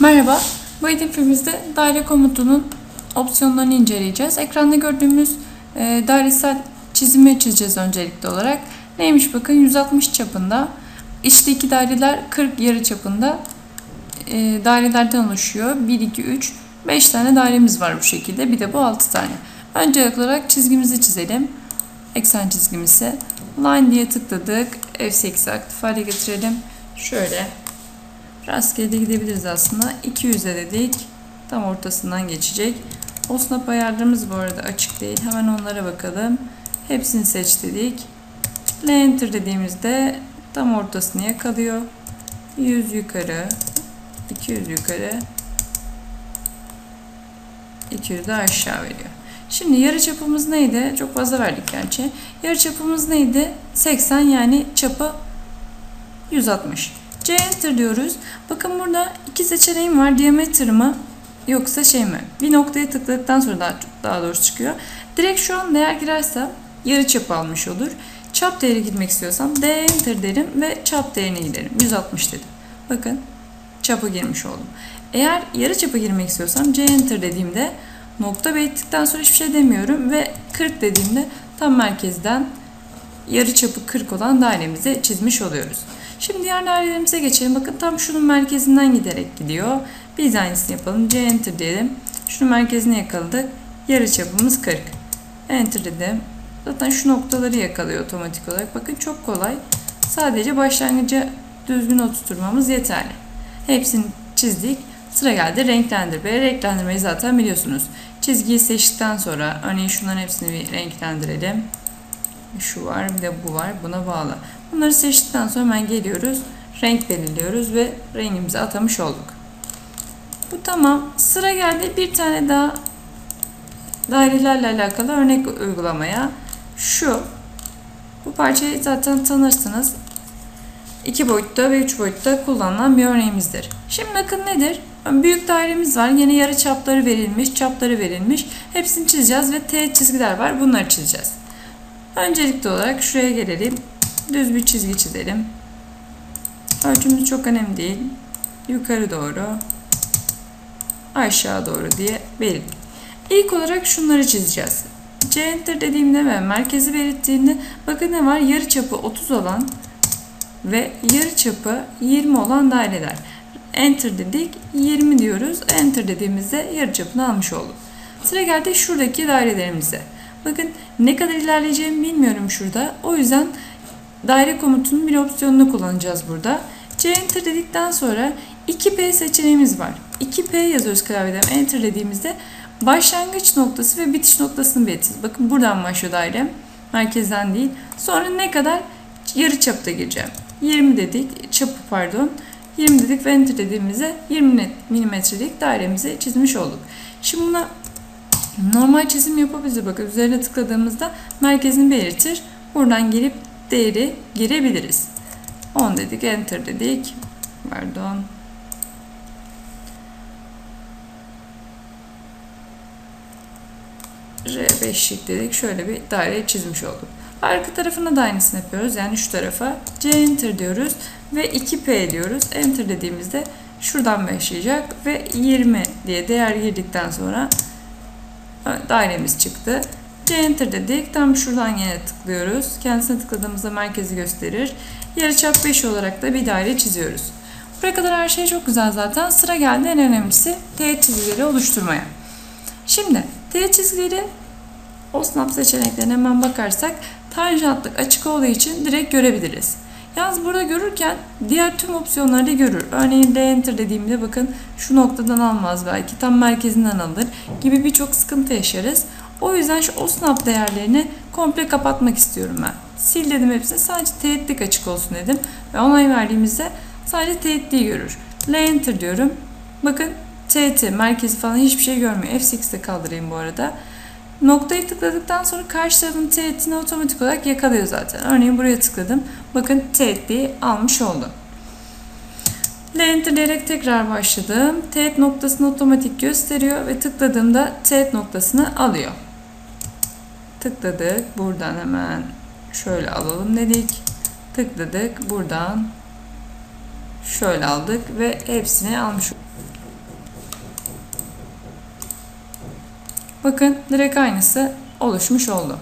Merhaba, bu hedefimizde daire komutunun opsiyonlarını inceleyeceğiz. Ekranda gördüğümüz e, dairesel çizimi çizeceğiz öncelikli olarak. Neymiş bakın 160 çapında, içteki daireler 40 yarı çapında e, dairelerden oluşuyor. 1, 2, 3, 5 tane dairemiz var bu şekilde. Bir de bu 6 tane. Öncelikli olarak çizgimizi çizelim. Eksen çizgimizi. Line diye tıkladık. F8 aktif hale getirelim. Şöyle Rastgele de gidebiliriz aslında. 200'e dedik. Tam ortasından geçecek. O snap ayarlarımız bu arada açık değil. Hemen onlara bakalım. Hepsini seç dedik. L enter dediğimizde tam ortasını yakalıyor. 100 yukarı. 200 yukarı. 200 de aşağı veriyor. Şimdi yarı çapımız neydi? Çok fazla verdik gerçi. Yarı çapımız neydi? 80 yani çapı 160. C enter diyoruz. Bakın burada iki seçeneğim var. Diameter mı yoksa şey mi? Bir noktaya tıkladıktan sonra daha, daha doğrusu çıkıyor. Direkt şu an değer girersem yarı çap almış olur. Çap değeri gitmek istiyorsam D enter derim ve çap değerine giderim. 160 dedim. Bakın çapı girmiş oldum. Eğer yarı çapı girmek istiyorsam C enter dediğimde nokta belirttikten sonra hiçbir şey demiyorum ve 40 dediğimde tam merkezden yarı çapı 40 olan dairemizi çizmiş oluyoruz. Şimdi diğer dairelerimize geçelim. Bakın tam şunun merkezinden giderek gidiyor. Biz aynısını yapalım. C enter diyelim. Şunun merkezine yakaladık. Yarı çapımız 40. Enter dedim. Zaten şu noktaları yakalıyor otomatik olarak. Bakın çok kolay. Sadece başlangıca düzgün oturtmamız yeterli. Hepsini çizdik. Sıra geldi renklendirme. Renklendirmeyi zaten biliyorsunuz. Çizgiyi seçtikten sonra örneğin şunların hepsini bir renklendirelim. Şu var bir de bu var. Buna bağlı. Bunları seçtikten sonra hemen geliyoruz. Renk belirliyoruz ve rengimizi atamış olduk. Bu tamam. Sıra geldi bir tane daha dairelerle alakalı örnek uygulamaya. Şu. Bu parçayı zaten tanırsınız. İki boyutta ve üç boyutta kullanılan bir örneğimizdir. Şimdi bakın nedir? Büyük dairemiz var. Yine yarı çapları verilmiş, çapları verilmiş. Hepsini çizeceğiz ve T çizgiler var. Bunları çizeceğiz. Öncelikli olarak şuraya gelelim. Düz bir çizgi çizelim. Ölçümüz çok önemli değil. Yukarı doğru, aşağı doğru diye belirledim. İlk olarak şunları çizeceğiz. C enter dediğimde ve merkezi belirttiğimde bakın ne var? Yarı çapı 30 olan ve yarı çapı 20 olan daireler. Enter dedik 20 diyoruz. Enter dediğimizde yarı çapını almış olduk. Sıra geldi şuradaki dairelerimize. Bakın ne kadar ilerleyeceğimi bilmiyorum şurada. O yüzden daire komutunun bir opsiyonunu kullanacağız burada. C enter dedikten sonra 2P seçeneğimiz var. 2P yazıyoruz klavyeden enter dediğimizde başlangıç noktası ve bitiş noktasını belirtiriz. Bakın buradan başlıyor dairem. Merkezden değil. Sonra ne kadar yarı çapta gireceğim. 20 dedik. Çapı pardon. 20 dedik ve enter dediğimizde 20 milimetrelik dairemizi çizmiş olduk. Şimdi buna normal çizim yapabiliriz. Bakın üzerine tıkladığımızda merkezini belirtir. Buradan gelip değeri girebiliriz. 10 dedik, enter dedik. Pardon. R5'lik dedik. Şöyle bir daire çizmiş olduk. Arka tarafına da aynısını yapıyoruz. Yani şu tarafa C enter diyoruz ve 2P diyoruz. Enter dediğimizde şuradan başlayacak ve 20 diye değer girdikten sonra dairemiz çıktı. C enter dedik. Tam şuradan yine tıklıyoruz. Kendisine tıkladığımızda merkezi gösterir. Yarıçap 5 olarak da bir daire çiziyoruz. Buraya kadar her şey çok güzel zaten. Sıra geldi en önemlisi teğet çizgileri oluşturmaya. Şimdi teğet çizgileri OSNAP seçeneklerine hemen bakarsak tanjantlık açık olduğu için direkt görebiliriz. Yalnız burada görürken diğer tüm opsiyonları da görür. Örneğin D enter dediğimde bakın şu noktadan almaz belki tam merkezinden alır gibi birçok sıkıntı yaşarız. O yüzden şu OSNAP değerlerini komple kapatmak istiyorum ben. Sil dedim hepsini sadece teğetlik açık olsun dedim. Ve onay verdiğimizde sadece teğetliği görür. L enter diyorum. Bakın TT merkezi falan hiçbir şey görmüyor. F8'de kaldırayım bu arada. Noktayı tıkladıktan sonra karşı tarafın teğetini otomatik olarak yakalıyor zaten. Örneğin buraya tıkladım. Bakın teğetliği almış oldum. Enter diyerek tekrar başladım. Teğet noktasını otomatik gösteriyor ve tıkladığımda teğet noktasını alıyor. Tıkladık. Buradan hemen şöyle alalım dedik. Tıkladık. Buradan şöyle aldık ve hepsini almış Bakın direkt aynısı oluşmuş oldu.